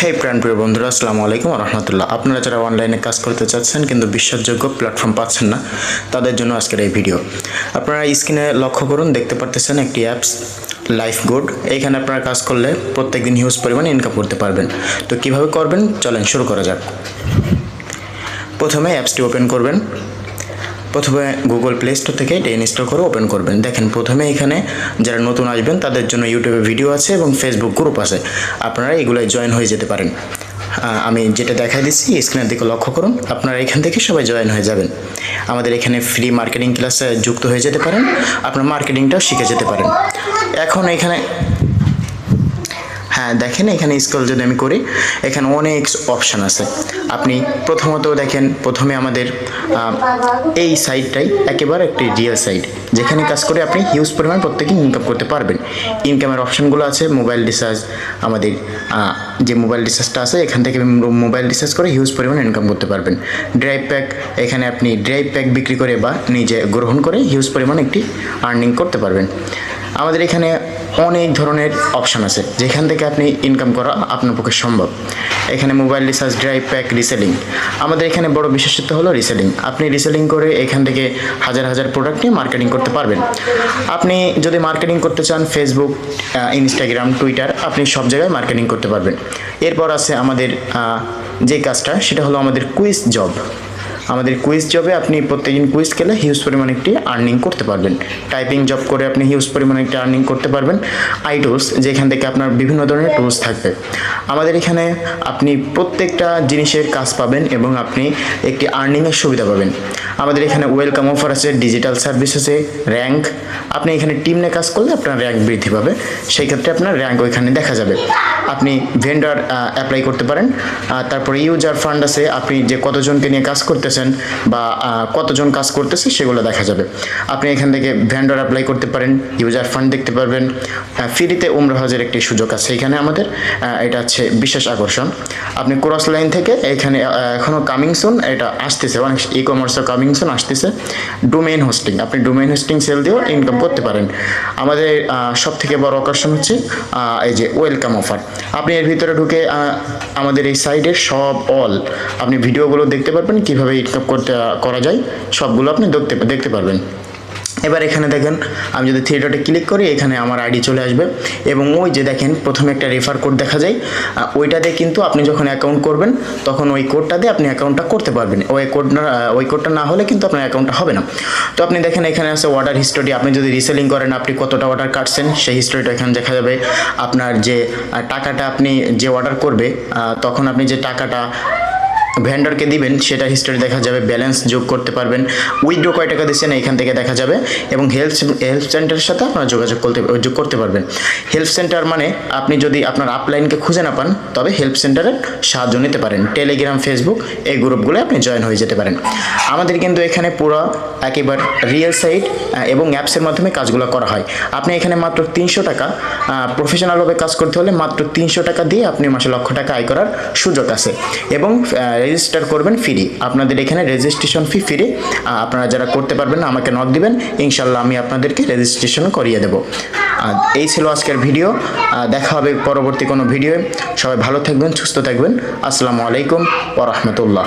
হে প্রাণপ্রিয় বন্ধুরা, আসসালামু আলাইকুম রহমতুল্লাহ। আপনারা যারা অনলাইনে কাজ করতে চাচ্ছেন কিন্তু বিশ্বাসযোগ্য প্ল্যাটফর্ম পাচ্ছেন না, তাদের জন্য আজকের এই ভিডিও আপনারা স্ক্রিনে লক্ষ্য করুন, দেখতে পারতেছেন একটি অ্যাপস লাইফ গুড এইখানে আপনারা কাজ করলে প্রত্যেকদিন হিউজ পরিমাণে ইনকাম করতে পারবেন। তো কীভাবে করবেন? চলেন শুরু করা যাক। প্রথমে অ্যাপসটি ওপেন করবেন। প্রথমে গুগল প্লে স্টোর থেকে এটা ইনস্টল করে ওপেন করবেন। দেখেন, প্রথমে এখানে যারা নতুন আসবেন, তাদের জন্য ইউটিউবে ভিডিও আছে এবং ফেসবুক গ্রুপ আছে। আপনারা এগুলোয় জয়েন হয়ে যেতে পারেন। আমি যেটা দেখাই দিচ্ছি স্ক্রিনের দিকে লক্ষ্য করুন। আপনারা এখান থেকে সবাই জয়েন হয়ে যাবেন। আমাদের এখানে ফ্রি মার্কেটিং ক্লাসে যুক্ত হয়ে যেতে পারেন। আপনার মার্কেটিংটাও শিখে যেতে পারেন। এখন এখানে হ্যাঁ দেখেন এখানে স্ক্রল যদি আমি করি, এখানে অনেক অপশান আছে। আপনি প্রথমত দেখেন, প্রথমে আমাদের এই সাইডটাই একেবারে একটি রিয়েল সাইট যেখানে কাজ করে আপনি হিউজ পরিমাণ প্রত্যেকেই ইনকাম করতে পারবেন। ইনকামের অপশানগুলো আছে মোবাইল রিচার্জ আমাদের যে মোবাইল রিচার্জটা আছে, এখান থেকে মোবাইল রিচার্জ করে হিউজ পরিমাণ ইনকাম করতে পারবেন। ড্রাইভ প্যাক এখানে আপনি ড্রাইভ প্যাক বিক্রি করে বা নিজে গ্রহণ করে হিউজ পরিমাণ একটি আর্নিং করতে পারবেন। আমাদের এখানে অনেক ধরনের অপশান আছে। যেখান থেকে আপনি ইনকাম করা আপনার পক্ষে সম্ভব। এখানে mobile recharge drive pack reselling আমাদের এখানে বড় বিশেষত্ব হলো রিসেলিং আপনি রিসেলিং করে এখান থেকে হাজার হাজার প্রোডাক্ট নিয়ে মার্কেটিং করতে পারবেন। আপনি যদি মার্কেটিং করতে চান ফেসবুক ইনস্টাগ্রাম টুইটার আপনি সব জায়গায় মার্কেটিং করতে পারবেন। এরপর আছে আমাদের যে কাজটা, সেটা হলো আমাদের কুইজ জব আমাদের কুইজ জবে আপনি প্রত্যেকদিন কুইজ খেলে হিউজ পরিমাণ একটি আর্নিং করতে পারবেন। টাইপিং জব করে আপনি হিউজ পরিমাণ একটি আর্নিং করতে পারবেন। আই টুলস যেখান থেকে আপনার বিভিন্ন ধরনের টুলস থাকবে। আমাদের এখানে আপনি প্রত্যেকটা জিনিসের কাজ পাবেন এবং আপনি একটি আর্নিংয়ের সুবিধা পাবেন। আমাদের এখানে ওয়েলকাম অফার আছে ডিজিটাল সার্ভিস আছে র্যাঙ্ক আপনি এখানে টিম নিয়ে কাজ করলে আপনার র্যাঙ্ক বৃদ্ধি পাবে। সেই ক্ষেত্রে আপনার র্যাঙ্ক ওইখানে দেখা যাবে। আপনি ভেন্ডার অ্যাপ্লাই করতে পারেন। তারপরে ইউজার ফান্ড আছে। আপনি যে কতজনকে নিয়ে কাজ করতেছেন বা কতজন কাজ করতেছে সেগুলো দেখা যাবে। আপনি এখান থেকে ভেন্ডার অ্যাপ্লাই করতে পারেন ইউজার ফান্ড দেখতে পারবেন। ফ্রিতে উমরা হজের একটি সুযোগ আছে এখানে আমাদের। এটা হচ্ছে বিশেষ আকর্ষণ। আপনি ক্রস লাইন থেকে এখানে এখনও কামিং সুন এটা আসতেছে। অনেক ই কমার্সও কামিং সুন আসতেছে। ডোমেইন হোস্টিং আপনি ডোমেইন হোস্টিং সেল দিয়েও ইনকাম করতে পারেন। আমাদের সব থেকে বড় আকর্ষণ হচ্ছে এই যে ওয়েলকাম অফার আপনি এর ভিতরে ঢুকে আমাদের এই সাইডের সব অল আপনি ভিডিওগুলো দেখতে পারবেন কীভাবে ইনকাম করতে করা যায় সবগুলো আপনি দেখতে দেখতে পারবেন। এবার এখানে দেখেন আমি যদি থিয়েটারে ক্লিক করি এখানে আমার আইডি চলে আসবে। এবং ওই যে দেখেন প্রথমে একটা রেফার কোড দেখা যায়। আহ, ওইটাতে কিন্তু আপনি যখন অ্যাকাউন্ট করবেন তখন ওই কোডটা দিয়ে আপনি অ্যাকাউন্টটা করতে পারবেন। ওই কোড না ওই কোডটা না হলে কিন্তু আপনার অ্যাকাউন্টটা হবে না। তো আপনি দেখেন এখানে আছে অর্ডার হিস্টোরি আপনি যদি রিসেলিং করেন আপনি কতটা অর্ডার কাটছেন সেই হিস্টোরিটা এখানে দেখা যাবে। আপনার যে টাকাটা আপনি যে অর্ডার করবে তখন আপনি যে টাকাটা ভেন্ডরকে দিবেন, সেটা হিস্টোরি দেখা যাবে ব্যালেন্স যোগ করতে পারবেন। উইথড্র কয় টাকা দিচ্ছেন এখান থেকে দেখা যাবে। এবং হেলথ হেল্প সেন্টারের সাথে আপনারা যোগাযোগ করতে, যোগ করতে পারবেন। হেল্প সেন্টার মানে আপনি যদি আপনার আপলাইনকে খুঁজে না পান, তবে হেল্প সেন্টারের সাহায্য নিতে পারেন। টেলিগ্রাম ফেসবুক এই গ্রুপগুলো আপনি জয়েন হয়ে যেতে পারেন। আমাদের কিন্তু এখানে পুরো একেবারে রিয়েল সাইট এবং অ্যাপসের মাধ্যমে কাজগুলো করা হয়। আপনি এখানে মাত্র তিনশো টাকা প্রফেশনালভাবে কাজ করতে হলে মাত্র তিনশো টাকা দিয়ে আপনি মাসে লক্ষ টাকা আয় করার সুযোগ আছে। এবং রেজিস্টার করবেন ফ্রি আপনাদের এখানে রেজিস্ট্রেশন ফি ফ্রি আপনারা যারা করতে পারবেন না, আমাকে নক দিবেন। ইনশাল্লাহ আমি আপনাদেরকে রেজিস্ট্রেশন করিয়ে দেবো। এই ছিল আজকের ভিডিও দেখা হবে পরবর্তী কোনো ভিডিও সবাই ভালো থাকবেন, সুস্থ থাকবেন। আসসালামু আলাইকুম ওরহমতুল্লাহ